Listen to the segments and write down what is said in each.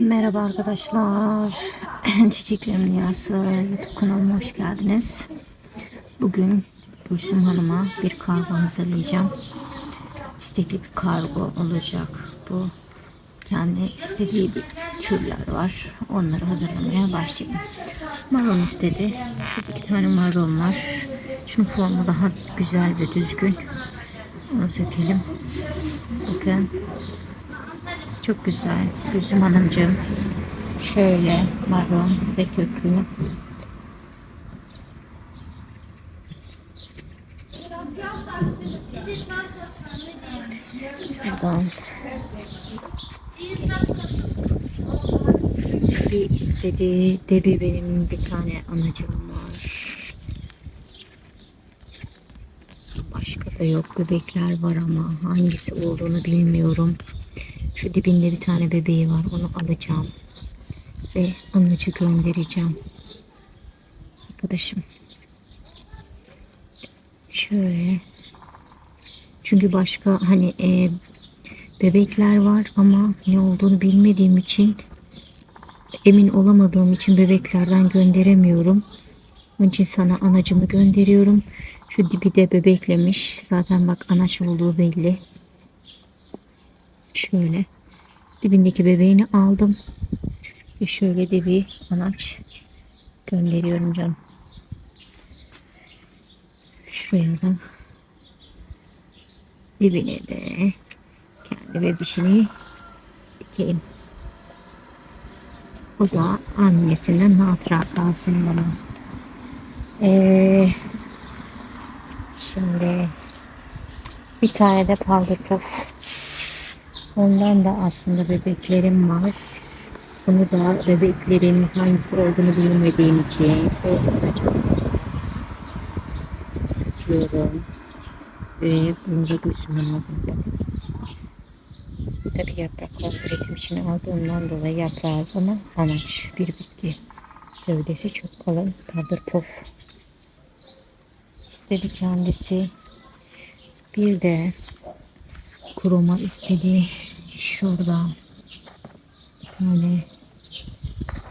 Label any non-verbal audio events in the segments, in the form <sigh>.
Merhaba arkadaşlar. <clears throat> Çiçeklerim Dünyası YouTube kanalıma hoş geldiniz. Bugün Gülsüm Hanım'a bir kargo hazırlayacağım. İstekli bir kargo olacak bu. Yani istediği bir türler var. Onları hazırlamaya başlayalım. Marul istedi. İki tane marul var. Şunun formu daha güzel ve düzgün. Onu sökelim. Bakın çok güzel. Gülsüm Hanımcığım. Şöyle marron ve köklü. Buradan bir istedi. Debi benim bir tane anacığım var. Başka da yok. Bebekler var ama hangisi olduğunu bilmiyorum. Şu dibinde bir tane bebeği var. Onu alacağım. Ve anacı göndereceğim. Arkadaşım. Şöyle. Çünkü başka hani e, bebekler var ama ne olduğunu bilmediğim için emin olamadığım için bebeklerden gönderemiyorum. Onun için sana anacımı gönderiyorum. Şu dibi de bebeklemiş. Zaten bak anaç olduğu belli. Şöyle dibindeki bebeğini aldım. Ve şöyle de bir anaç gönderiyorum canım. Şuraya da dibine de kendi bebişini dikeyim. O da annesinden hatıra kalsın bana. Ee, şimdi bir tane de paldır Ondan da aslında bebeklerim var. Bunu da bebeklerin hangisi olduğunu bilmediğim için sıkıyorum. Ve bunu da gözüme aldım. Tabi yapraklar üretim için aldığımdan dolayı yaprağı ama anaç bir bitki. Gövdesi çok kalın. Padır pof. İstedi kendisi. Bir de kuruma istedi. Şurada tane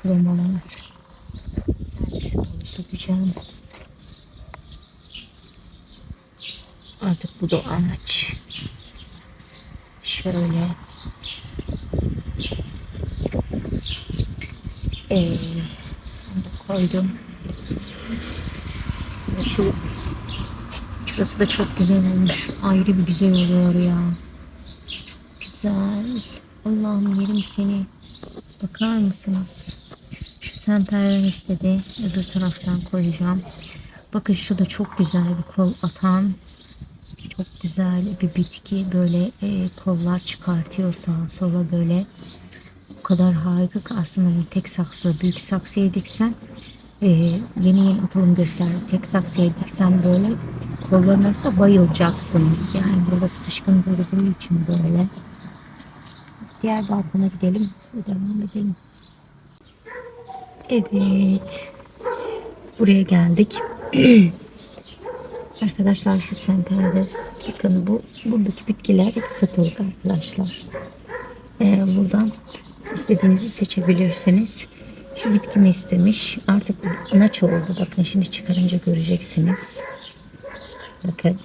kurumalar. Neredeyse bunu sökeceğim. Artık bu da amaç. Şöyle. Ee, da koydum. Şu şurası da çok güzel olmuş. Ayrı bir güzel oluyor ya güzel. Allah'ım yerim seni. Bakar mısınız? Şu semperden istedi. Öbür taraftan koyacağım. Bakın şu da çok güzel bir kol atan. Çok güzel bir bitki. Böyle e, kollar çıkartıyor sağa sola böyle. O kadar harika ki aslında bu tek saksı. Büyük saksıya diksen e, yeni yeni atılım göster. Tek saksıya diksen böyle kollarına bayılacaksınız. Yani burada saçkın durduğu için böyle. Diğer balkona gidelim ve devam edelim. Evet. Buraya geldik. <clears throat> arkadaşlar şu semperde bakın bu buradaki bitkiler hep satılık arkadaşlar. Ee, buradan istediğinizi seçebilirsiniz. Şu bitkimi istemiş. Artık anaç oldu. Bakın şimdi çıkarınca göreceksiniz. Bakın.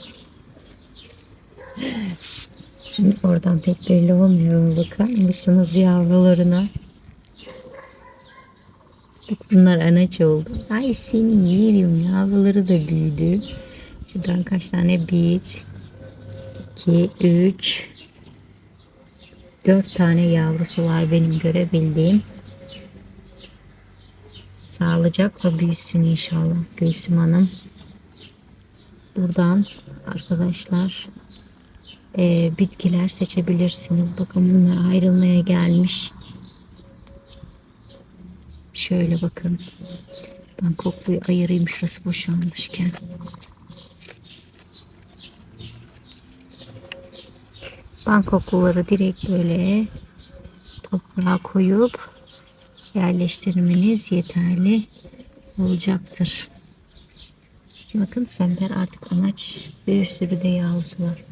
Şimdi oradan pek belli olmuyor. Bakar mısınız yavrularına? Bak bunlar anaç oldu. Ay seni yerim. Yavruları da büyüdü. Şuradan kaç tane? Bir, iki, üç, dört tane yavrusu var benim görebildiğim. Sağlıcakla büyüsün inşallah Gülsüm Hanım. Buradan arkadaşlar e, bitkiler seçebilirsiniz. Bakın bunlar ayrılmaya gelmiş. Şöyle bakın. Ben kokluyu ayırayım şurası boşalmışken. Ben kokuları direkt böyle toprağa koyup yerleştirmeniz yeterli olacaktır. Bakın semper artık anaç bir sürü de yavrusu var.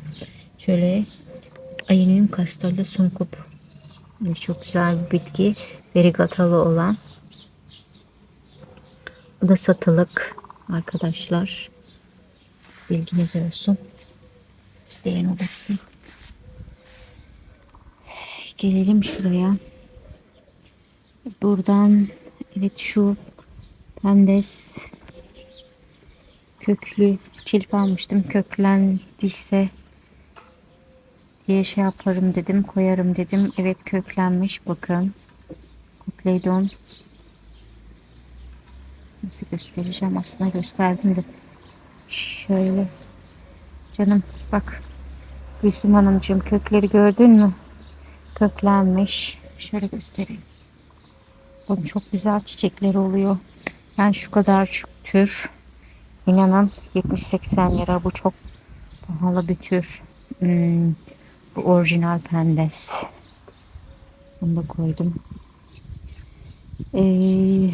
Şöyle alüminyum kastarlı sunkup Çok güzel bir bitki. Verigatalı olan. Bu da satılık arkadaşlar. Bilginiz olsun. İsteyen olursa. Gelelim şuraya. Buradan evet şu pendes köklü çilp almıştım. Köklendiyse diye şey yaparım dedim. Koyarım dedim. Evet köklenmiş. Bakın. Kukleydon. Nasıl göstereceğim? Aslında gösterdim de. Şöyle. Canım bak. Gülsüm Hanımcığım kökleri gördün mü? Köklenmiş. Şöyle göstereyim. Bakın çok güzel çiçekleri oluyor. Yani şu kadar çok tür. İnanın 70-80 lira. Bu çok pahalı bir tür. Hmm, bu orijinal pendes. Bunu da koydum. Ee,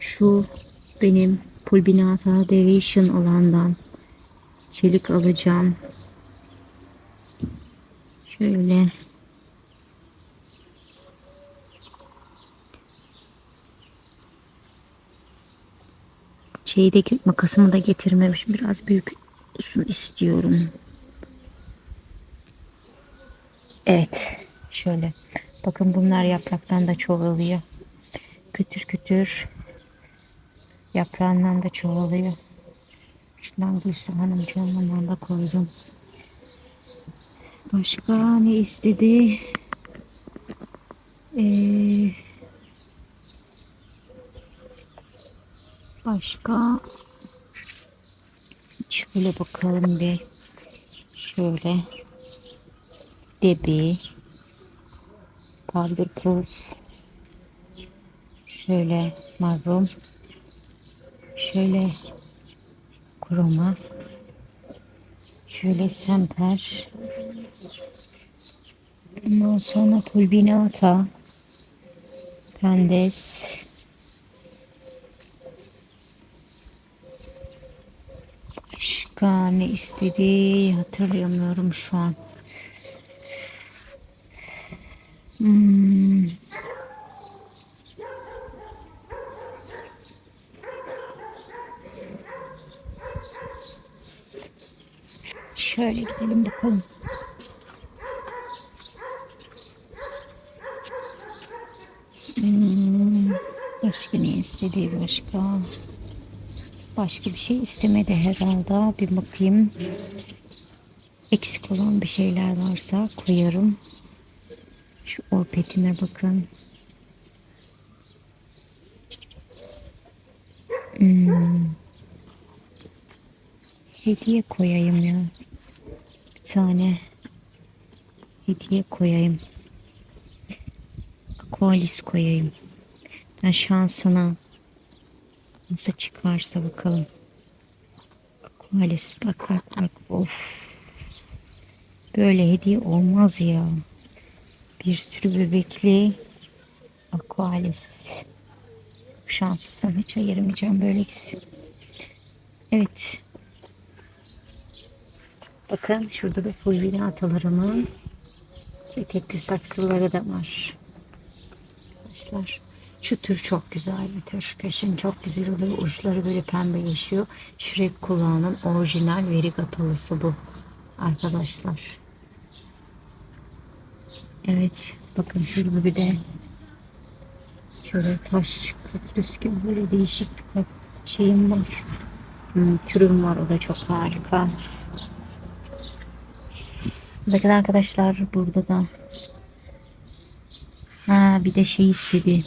şu benim Pulbinata Deviation olandan çelik alacağım. Şöyle şeydeki makasımı da getirmemişim. Biraz büyük olsun istiyorum. Evet. Şöyle. Bakın bunlar yapraktan da çoğalıyor. Kütür kütür. Yaprağından da çoğalıyor. Şundan Gülsüm Hanımcığımdan da koydum. Başka ne istedi? Ee, başka şöyle bakalım bir şöyle debi kaldır şöyle marrum şöyle kroma. Şöyle semper. Ondan sonra pulbinata pendes. Başka ne istedi hatırlayamıyorum şu an Hmm. Şöyle gidelim bakalım. Hmm. Başka ne istedi başka? Başka bir şey istemedi herhalde. Bir bakayım. Eksik olan bir şeyler varsa koyarım. Şu orpetime bakın. Hmm. Hediye koyayım ya. Bir tane hediye koyayım. Koalis koyayım. Ben şansına nasıl çıkarsa bakalım. Koalis bak bak bak of. Böyle hediye olmaz ya. Bir sürü bebekli Aqualis. Şanslısın. Hiç ayırmayacağım. Böyle gitsin. Evet. Bakın şurada da fulvini atalarımın etekli saksıları da var. Arkadaşlar şu tür çok güzel bir tür. Kışın çok güzel oluyor. Uçları böyle pembeleşiyor. Şirek kulağının orijinal verigatalısı bu. Arkadaşlar. Evet. Bakın şurada bir de şöyle taş kaktüs gibi böyle değişik bir şeyim var. Hmm, türüm var. O da çok harika. Bakın arkadaşlar burada da ha bir de şey istedi.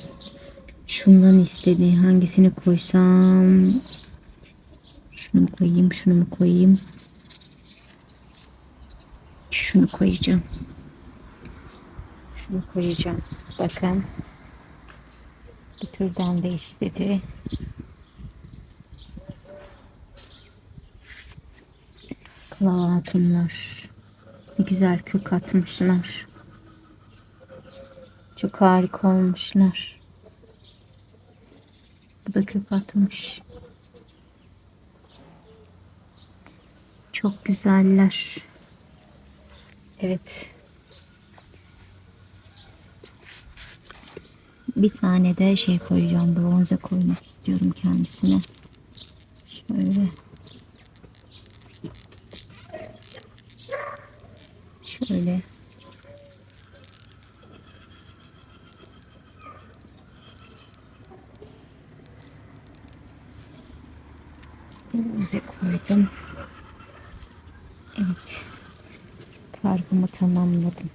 Şundan istedi. Hangisini koysam? Şunu koyayım, şunu mu koyayım? Şunu koyacağım. Şunu koyacağım. Bakın. Bu türden de istedi. Klatumlar. Ne güzel kök atmışlar. Çok harika olmuşlar. Bu da kök atmış. Çok güzeller. Evet. Bir tane de şey koyacağım. Bronze koymak istiyorum kendisine. Şöyle. Şöyle. Bronze koydum. Evet. Kargımı tamamladım.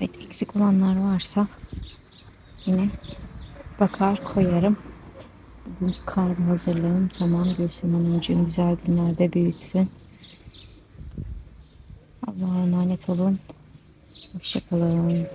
Evet eksik olanlar varsa yine bakar koyarım. Bugünkü kargo hazırlığım tamam. Gülsüm Hanımcığım güzel günlerde büyütsün. Allah'a emanet olun. Hoşçakalın.